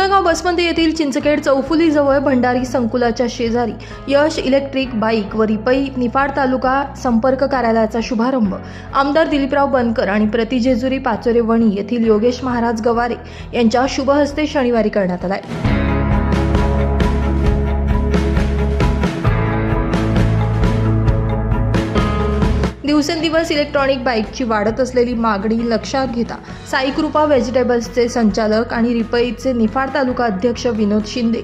पिंपळगाव बसमध्ये येथील चिंचखेड चौफुलीजवळ भंडारी संकुलाच्या शेजारी यश इलेक्ट्रिक बाईक व रिपई निफाड तालुका संपर्क कार्यालयाचा शुभारंभ. आमदार दिलीपराव बनकर आणि प्रतिजेजुरी पाचोरे वणी येथील योगेश महाराज गवारे यांच्या शुभहस्ते शनिवारी करण्यात आलाय. दिवसेंदिवस इलेक्ट्रॉनिक बाईकची वाढत असलेली मागणी लक्षात घेता साईकृपा व्हेजिटेबल्सचे संचालक आणि रिपईचे निफाड तालुका अध्यक्ष विनोद शिंदे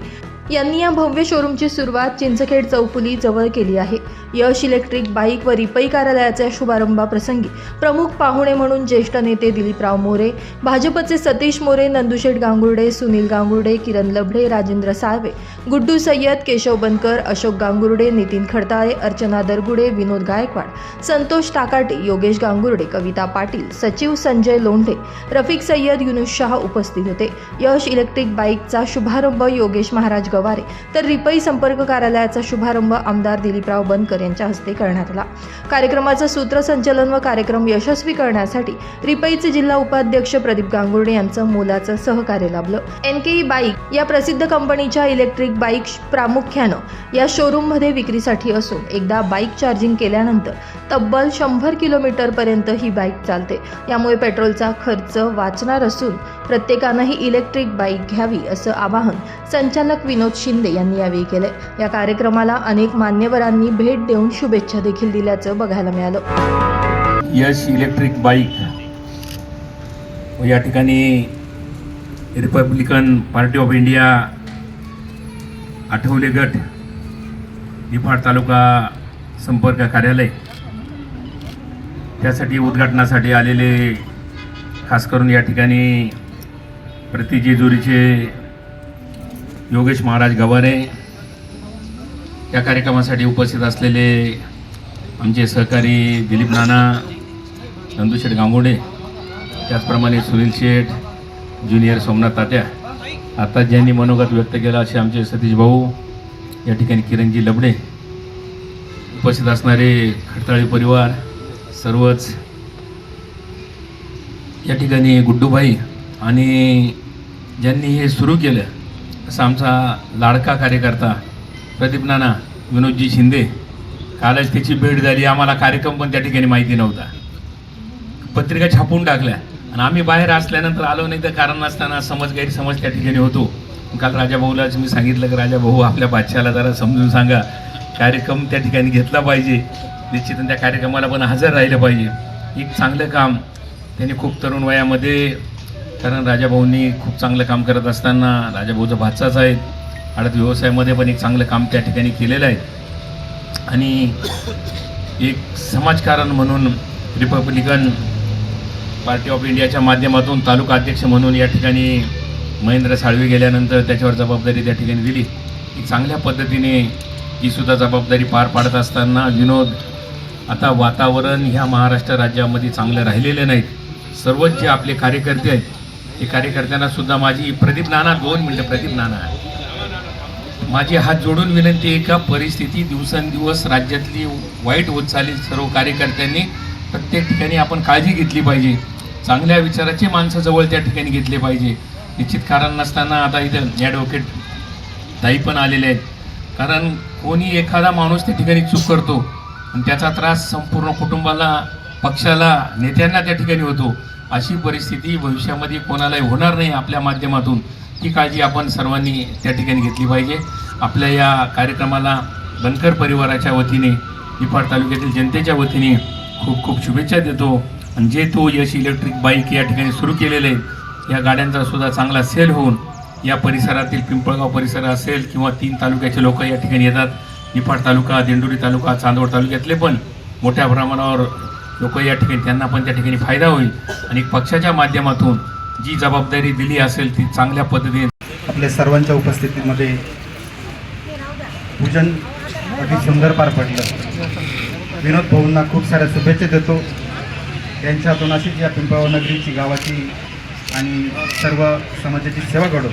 यांनी या भव्य शोरूमची सुरुवात चिंचखेड चौफुली जवळ केली आहे. यश इलेक्ट्रिक बाईक व रिपई कार्यालयाच्या शुभारंभाप्रसंगी प्रमुख पाहुणे म्हणून ज्येष्ठ नेते दिलीपराव मोरे भाजपचे सतीश मोरे नंदुशेठ गांगुर्डे सुनील गांगुर्डे किरण लभडे राजेंद्र साळवे गुड्डू सय्यद केशव बनकर अशोक गांगुर्डे नितीन खडताळे अर्चना दरगुडे विनोद गायकवाड संतोष टाकाटे योगेश गांगुर्डे कविता पाटील सचिव संजय लोंढे रफिक सय्यद युनुस शाह उपस्थित होते. यश इलेक्ट्रिक बाईकचा शुभारंभ योगेश महाराज गवारे. तर रिपई संपर्क कार्यालयाचा शुभारंभ आमदार दिलीपराव बनकर यांच्या हस्ते करण्यात आला. कार्यक्रमाचं सूत्रसंचलन व कार्यक्रम यशस्वी करण्यासाठी रिपईचे जिल्हा उपाध्यक्ष प्रदीप गांगुर्डे यांचं मोलाचं सहकार्य लाभलं. एन के बाईक या प्रसिद्ध कंपनीच्या इलेक्ट्रिक बाईक प्रामुख्यानं या शोरूममध्ये विक्रीसाठी असून एकदा बाईक चार्जिंग केल्यानंतर तब्बल शंभर किलोमीटरपर्यंत ही बाईक चालते. यामुळे पेट्रोलचा खर्च वाचणार असून प्रत्येकानंही इलेक्ट्रिक बाईक घ्यावी असं आवाहन संचालक विनोद शिंदे यांनी यावेळी केले या कार्यक्रमाला अनेक मान्यवरांनी भेट देऊन शुभेच्छा देखील दिल्याचं बघायला मिळालं. Yash electric bike. व या ठिकाणी Republican party of India Athawale गट निफाड तालुका संपर्क कार्यालय त्यासाठी उद्घाटनासाठी आलेले खास करून या ठिकाणी प्रतिजेजुरीचे योगेश महाराज गवारे या कार्यक्रमासाठी उपस्थित असलेले आमचे सहकारी दिलीप नाना नंदूशेठ गांगोडे त्याचप्रमाणे सुनील शेठ ज्युनियर सोमनाथ तात्या आता ज्यांनी मनोगत व्यक्त केला असे आमचे सतीश भाऊ या ठिकाणी किरणजी लबडे उपस्थित असणारे खडताळी परिवार सर्वच या ठिकाणी गुड्डूबाई आणि ज्यांनी हे सुरू केलं असं आमचा लाडका कार्यकर्ता प्रदीप नाना विनोदजी शिंदे कालच त्याची भेट झाली. आम्हाला कार्यक्रम पण त्या ठिकाणी माहिती नव्हता. पत्रिका छापून टाकल्या. आणि आम्ही बाहेर असल्यानंतर आलो नाही तर कारण नसताना समज गैरसमज त्या ठिकाणी होतो. काल राजाभाऊलाच मी सांगितलं की राजाभाऊ आपल्या बादशाला जरा समजून सांगा. कार्यक्रम त्या ठिकाणी घेतला पाहिजे. निश्चित त्या कार्यक्रमाला पण हजर राहिलं पाहिजे. एक चांगलं काम त्यांनी खूप तरुण वयामध्ये कारण राजाभाऊंनी खूप चांगलं काम करत असताना राजाभाऊचं भाचाच आहेत. आडत व्यवसायामध्ये पण एक चांगलं काम त्या ठिकाणी केलेलं आहे. आणि एक समाजकारण म्हणून रिपब्लिकन पार्टी ऑफ इंडियाच्या माध्यमातून तालुका अध्यक्ष म्हणून या ठिकाणी महेंद्र साळवे गेल्यानंतर त्याच्यावर जबाबदारी त्या ठिकाणी दिली. एक चांगल्या पद्धतीने ही सुद्धा जबाबदारी पार पाडत असताना विनोद आता वातावरण ह्या महाराष्ट्र राज्यामध्ये चांगलं राहिलेलं नाहीत. सर्वच जे आपले कार्यकर्ते आहेत ते कार्यकर्त्यांना सुद्धा माझी प्रदीप नाना दोन मिनटं प्रदीप नाना. माझी हात जोडून विनंती आहे का परिस्थिती दिवसेंदिवस राज्यातली वाईट होत चालली सर्व कार्यकर्त्यांनी. प्रत्येक ठिकाणी आपण काळजी घेतली पाहिजे. चांगल्या विचाराचे माणसं जवळ त्या ठिकाणी घेतले पाहिजे. निश्चित कारण नसताना आता इथं ॲडव्होकेट ताई पण आलेले आहेत. कारण कोणी एखादा माणूस त्या ठिकाणी चूक करतो आणि त्याचा त्रास संपूर्ण कुटुंबाला पक्षाला नेत्यांना त्या ठिकाणी होतो. अशी परिस्थिती भविष्यामध्ये कोणालाही होणार नाही आपल्या माध्यमातून. ही काळजी आपण सर्वांनी त्या ठिकाणी घेतली पाहिजे. आपल्या या कार्यक्रमाला बनकर परिवाराच्या वतीने निफाड तालुक्यातील जनतेच्या वतीने खूप खूप शुभेच्छा देतो. आणि जे तो यश इलेक्ट्रिक बाईक या ठिकाणी सुरू केलेले या गाड्यांचा सुद्धा चांगला सेल होऊन या परिसरातील पिंपळगाव परिसर असेल किंवा तीन तालुक्याचे लोक या ठिकाणी येतात. निफाड तालुका दिंडोरी तालुका चांदवड तालुक्यातले पण मोठ्या प्रमाणावर लोक या ठिकाणी त्यांना पण त्या ठिकाणी फायदा होईल. आणि पक्षाच्या माध्यमातून जी जबाबदारी दिली असेल ती चांगल्या पद्धतीने आपल्या सर्वांच्या उपस्थितीमध्ये पूजन अगदी सुंदर पार पडलं. विनोद भाऊंना खूप साऱ्या शुभेच्छा देतो. त्यांच्या हातून अशीच या पिंपळाव नगरीची गावाची आणि सर्व समाजाची सेवा घडो.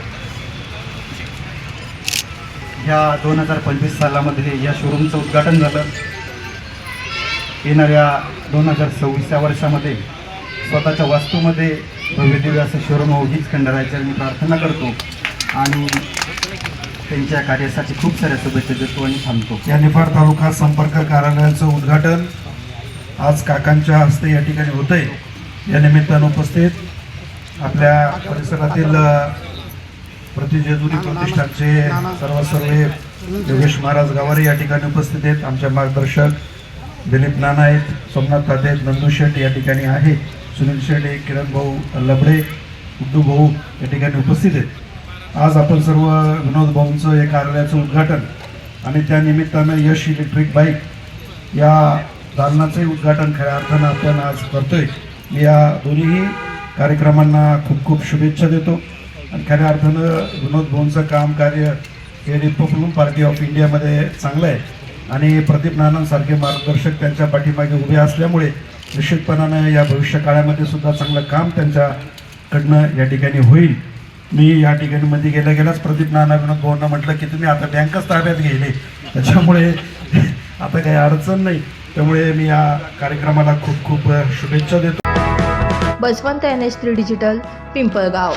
ह्या दोन हजार पंचवीस सालामध्ये या शोरूमचं उद्घाटन झालं. येणाऱ्या दोन हजार सव्वीसच्या वर्षामध्ये स्वतःच्या वास्तूमध्ये भव्य असं शोरूम हो हीच खंडरायाची मी प्रार्थना करतो. आणि त्यांच्या कार्यासाठी खूप साऱ्या शुभेच्छा देतो आणि थांबतो. या निफाड तालुका संपर्क कार्यालयाचं उद्घाटन आज काकांच्या हस्ते या ठिकाणी होत आहे या निमित्तानं उपस्थित आपल्या परिसरातील प्रतिजेजुरी प्रतिष्ठानचे सर्व सर्वे योगेश महाराज गावारे या ठिकाणी उपस्थित आहेत. आमच्या मार्गदर्शक दिलीप नाना आहेत सोमनाथ ताते आहेत नंदू शेठ या ठिकाणी आहे सुनील शेठ हे किरण भाऊ लबडे उद्दू भाऊ या ठिकाणी उपस्थित आहेत. आज आपण सर्व विनोद भाऊंचं या कार्यालयाचं उद्घाटन आणि त्यानिमित्तानं यश इलेक्ट्रिक बाईक या दालनाचंही उद्घाटन खऱ्या अर्थानं आपण आज करतोय. मी या दोन्हीही कार्यक्रमांना खूप खूप शुभेच्छा देतो. आणि खऱ्या अर्थानं विनोद भाऊंचं काम कार्य हे रिपब्लिक पार्टी ऑफ इंडियामध्ये चांगलं आहे. आणि प्रदीप नानांसारखे मार्गदर्शक त्यांच्या पाठीमागे उभे असल्यामुळे निश्चितपणानं या भविष्य काळामध्ये सुद्धा चांगलं काम त्यांच्याकडनं या ठिकाणी होईल. मी या ठिकाणी मध्ये गेल्या गेल्याच प्रदीप नाना विनोद भाऊंना म्हटलं की तुम्ही आता बँकच ताब्यात गेले त्याच्यामुळे आता काही अडचण नाही. त्यामुळे मी या कार्यक्रमाला खूप खूप शुभेच्छा देतो. Baswant N S three digital Pimpalgaon.